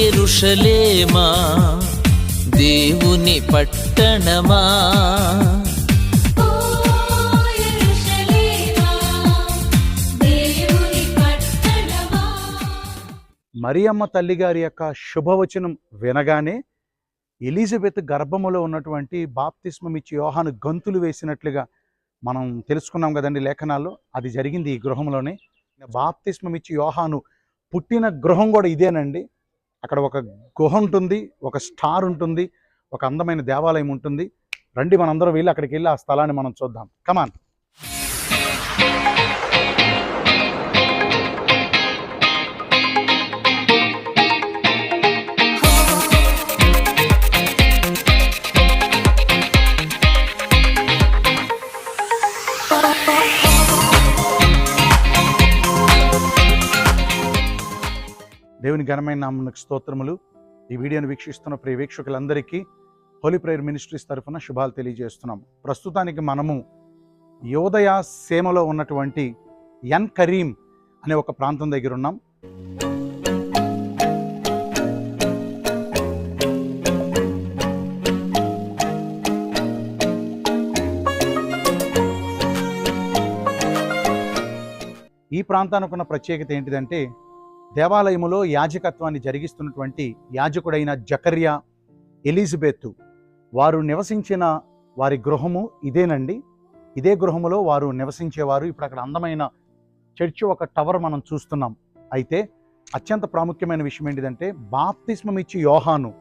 ఎరుషలేమా? దేవుని పట్టణమా? ఓ యెరూషలేమా దేవుని పట్టణమా? మరియమ్మ తల్లిగారి యొక్క శుభవచనం వినగానే ఎలిజబెత్ గర్భములో ఉన్నటువంటి బాప్తిస్మం ఇచ్చి యోహాను గంతులు వేసినట్లుగా మనం తెలుసుకున్నాం కదండి లేఖనాల్లో. అది జరిగింది ఈ గృహంలోనే. బాప్తిస్మం ఇచ్చి యోహాను పుట్టిన గృహం కూడా ఇదేనండి. అక్కడ ఒక గుహ ఉంటుంది ఒక స్టార్ ఉంటుంది ఒక అందమైన దేవాలయం ఉంటుంది. రండి మనందరం వెళ్ళి అక్కడికి వెళ్ళి ఆ స్థలాన్ని మనం చూద్దాం. కమాన్ దేవుని ఘనమైన నామకు స్తోత్రములు. ఈ వీడియోను వీక్షిస్తున్న ప్రియ వీక్షకులందరికీ హోలీ ప్రేయర్ మినిస్ట్రీస్ తరఫున శుభాలు తెలియజేస్తున్నాం. ప్రస్తుతానికి మనము యోదయ సేమలో ఉన్నటువంటి ఎన్ కరీం అనే ఒక ప్రాంతం దగ్గర ఉన్నాం. ఈ ప్రాంతానికి ఉన్న ప్రత్యేకత ఏంటిదంటే దేవాలయములో యాజకత్వాన్ని జరిగిస్తున్నటువంటి యాజకుడైన జకర్యా ఎలిజబెత్. వారు నివసించిన వారి గృహము ఇదేనండి. ఇదే గృహములో వారు నివసించేవారు. ఇప్పుడు అక్కడ అందమైన చర్చి ఒక టవర్ మనం చూస్తున్నాం. అయితే అత్యంత ప్రాముఖ్యమైన విషయం ఏంటిదంటే బాప్తిస్మం ఇచ్చి యోహాను.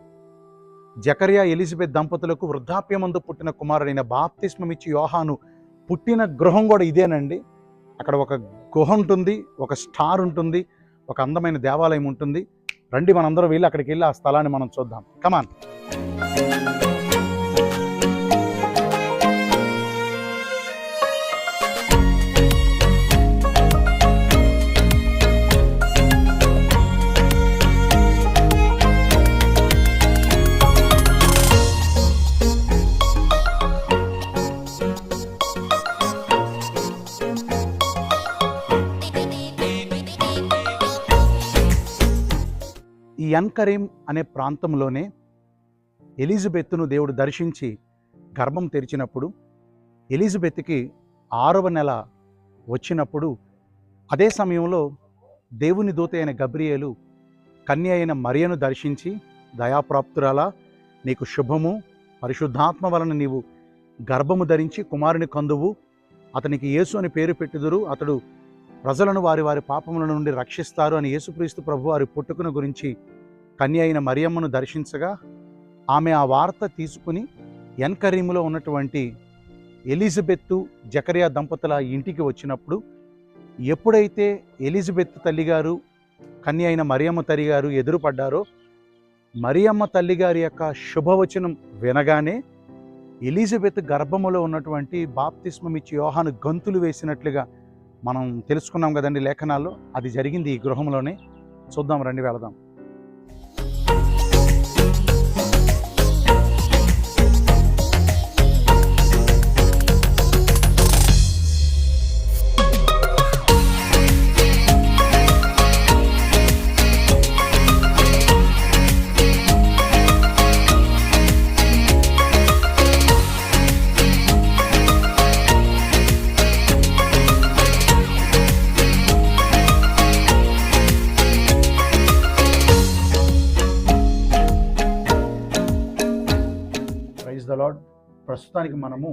జకర్యా ఎలిజబెత్ దంపతులకు వృద్ధాప్యమందు పుట్టిన కుమారుడైన బాప్తిస్మం ఇచ్చి యోహాను పుట్టిన గృహం కూడా ఇదేనండి. అక్కడ ఒక గుహ ఉంటుంది ఒక స్టార్ ఉంటుంది. ఒక అందమైన దేవాలయం ఉంటుంది. రండి మనందరూ వెళ్ళి అక్కడికి వెళ్ళి ఆ స్థలాన్ని మనం చూద్దాం. కమాన్ యన్కరీం అనే ప్రాంతంలోనే ఎలిజబెత్తును దేవుడు దర్శించి గర్భం తెరిచినప్పుడు ఎలిజబెత్కి ఆరవ నెల వచ్చినప్పుడు అదే సమయంలో దేవుని దూత అయిన గబ్రియేలు కన్య అయిన మరియను దర్శించి దయాప్రాప్తురాలా నీకు శుభము పరిశుద్ధాత్మ వలన నీవు గర్భము ధరించి కుమారుని కందువు. అతనికి యేసు అని పేరు పెట్టుదురు. అతడు ప్రజలను వారి వారి పాపముల నుండి రక్షిస్తారు అని యేసుక్రీస్తు ప్రభు వారి పుట్టుకను గురించి కన్య అయిన మరియమ్మను దర్శించగా ఆమె ఆ వార్త తీసుకుని ఎన్కరీములో ఉన్నటువంటి ఎలిజబెత్తు జకరియా దంపతుల ఇంటికి వచ్చినప్పుడు ఎప్పుడైతే ఎలిజబెత్ తల్లిగారు కన్య అయిన మరియమ్మ తల్లి గారు ఎదురుపడ్డారో మరియమ్మ తల్లిగారి యొక్క శుభవచనం వినగానే ఎలిజబెత్ గర్భములో ఉన్నటువంటి బాప్తిస్మం ఇచ్చి యోహాను గంతులు వేసినట్లుగా మనం తెలుసుకున్నాం కదండి లేఖనాల్లో. అది జరిగింది ఈ గృహంలోనే చూద్దాం రండి వెళదాం. లాడ్ ప్రస్తుతానికి మనము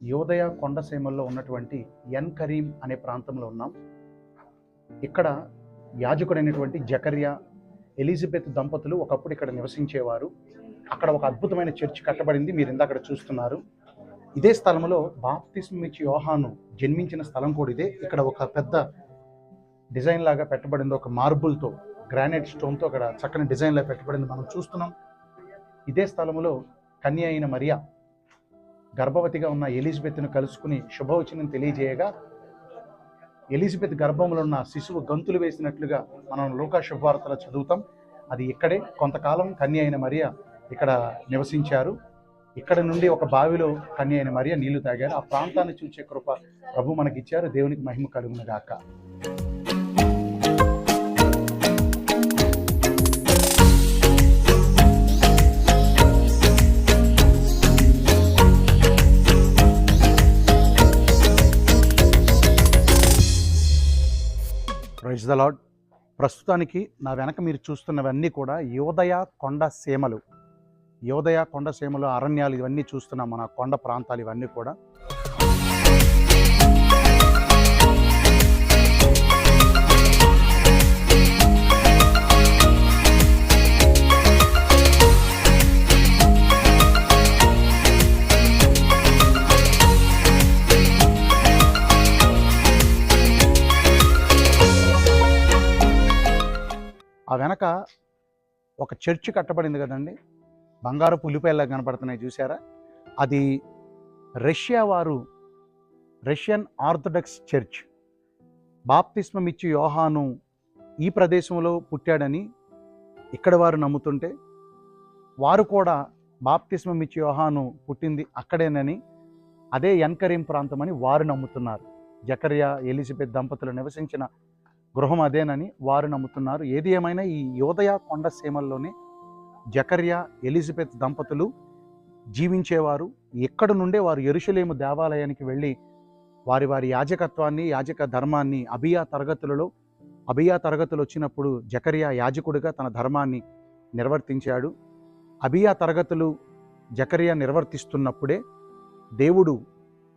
యోదయ కొండసీమల్లో ఉన్నటువంటి ఎన్ కరీం అనే ప్రాంతంలో ఉన్నాం. ఇక్కడ యాజకుడైనటువంటి జకర్యా ఎలిజబెత్ దంపతులు ఒకప్పుడు ఇక్కడ నివసించేవారు. అక్కడ ఒక అద్భుతమైన చర్చి కట్టబడింది మీరు ఇందాక చూస్తున్నారు. ఇదే స్థలంలో బాప్తిస్మం ఇచ్చి యోహాను జన్మించిన స్థలం కూడా ఇదే. ఇక్కడ ఒక పెద్ద డిజైన్ లాగా పెట్టబడింది ఒక మార్బుల్తో గ్రానైట్ స్టోన్తో అక్కడ చక్కని డిజైన్లా పెట్టబడింది మనం చూస్తున్నాం. ఇదే స్థలంలో కన్య అయిన మరియా గర్భవతిగా ఉన్న ఎలిజబెత్ను కలుసుకుని శుభవచనం తెలియజేయగా ఎలిజబెత్ గర్భంలో ఉన్న శిశువు గంతులు వేసినట్లుగా మనం లోకా శుభవార్తలు చదువుతాం. అది ఇక్కడే కొంతకాలం కన్య అయిన మరియా ఇక్కడ నివసించారు. ఇక్కడ నుండి ఒక బావిలో కన్య అయిన మరియా నీళ్ళు తాగారు. ఆ ప్రాంతాన్ని చూసే కృప ప్రభు మనకి ఇచ్చారు దేవునికి మహిమ కలుగునగాక. ప్రైజ్ ద లాడ్ ప్రస్తుతానికి నా వెనక మీరు చూస్తున్నవన్నీ కూడా యోదయ కొండ సీమలు. యోదయ కొండ సీమలు అరణ్యాలు ఇవన్నీ చూస్తున్నాం మన కొండ ప్రాంతాలు ఇవన్నీ కూడా. వెనక ఒక చర్చ్ కట్టబడింది కదండి. బంగారు పులిపేళ్ళ కనపడుతున్నాయి చూసారా అది రష్యా వారు రష్యన్ ఆర్థడాక్స్ చర్చ్. బాప్తిస్మం ఇచ్చి యోహాను ఈ ప్రదేశంలో పుట్టాడని ఇక్కడ వారు నమ్ముతుంటే వారు కూడా బాప్తిస్మం ఇచ్చి యోహాను పుట్టింది అక్కడేనని అదే ఎన్కరీం ప్రాంతం అని వారు నమ్ముతున్నారు. జకర్యా ఎలిజబెత్ దంపతులు నివసించిన గృహం అదేనని వారు నమ్ముతున్నారు. ఏది ఏమైనా ఈ యోదయ కొండ సీమల్లోనే జకర్యా ఎలిజబెత్ దంపతులు జీవించేవారు. ఎక్కడ నుండే వారు ఎరుషలేము దేవాలయానికి వెళ్ళి వారి వారి యాజకత్వాన్ని యాజక ధర్మాన్ని అభియా తరగతులలో అభియా తరగతులు వచ్చినప్పుడు జకరియా యాజకుడిగా తన ధర్మాన్ని నిర్వర్తించాడు. అభియా తరగతులు జకరియా నిర్వర్తిస్తున్నప్పుడే దేవుడు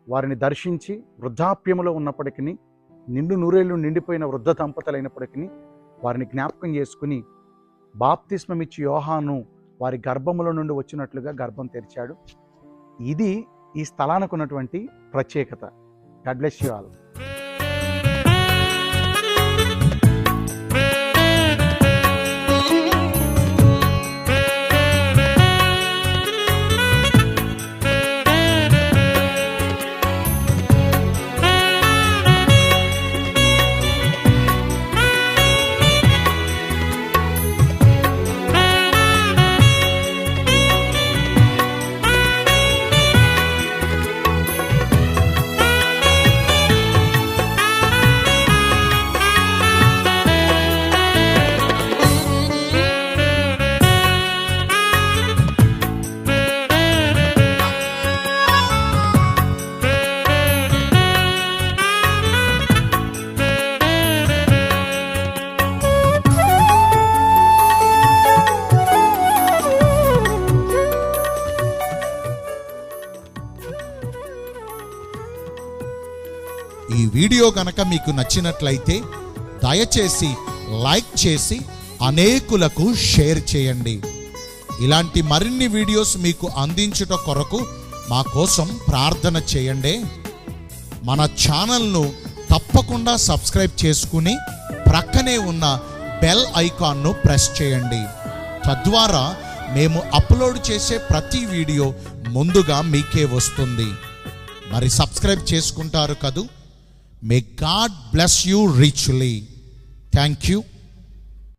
వారిని దర్శించి వృద్ధాప్యములో ఉన్నప్పటికీ నిండు నూరేళ్ళు నిండిపోయిన వృద్ధ దంపతులైనప్పటికీ వారిని జ్ఞాపకం చేసుకుని బాప్తిస్మమిచ్చి యోహాను వారి గర్భముల నుండి వచ్చినట్లుగా గర్భం తెరిచాడు. ఇది ఈ స్థలానికి ఉన్నటువంటి ప్రత్యేకత. God bless you you all video కనుక మీకు నచ్చినట్లయితే దయచేసి లైక్ చేసి అనేకులకు షేర్ చేయండి. ఇలాంటి మరిన్ని వీడియోస్ మీకు అందించుట కొరకు మా కోసం ప్రార్థన చేయండి. మన ఛానల్ను తప్పకుండా సబ్స్క్రైబ్ చేసుకుని ప్రక్కనే ఉన్న బెల్ ఐకాన్ను ప్రెస్ చేయండి. తద్వారా మేము అప్లోడ్ చేసే ప్రతి వీడియో ముందుగా మీకే వస్తుంది. మరి సబ్స్క్రైబ్ చేసుకుంటారు కదూ? May God bless you richly thank you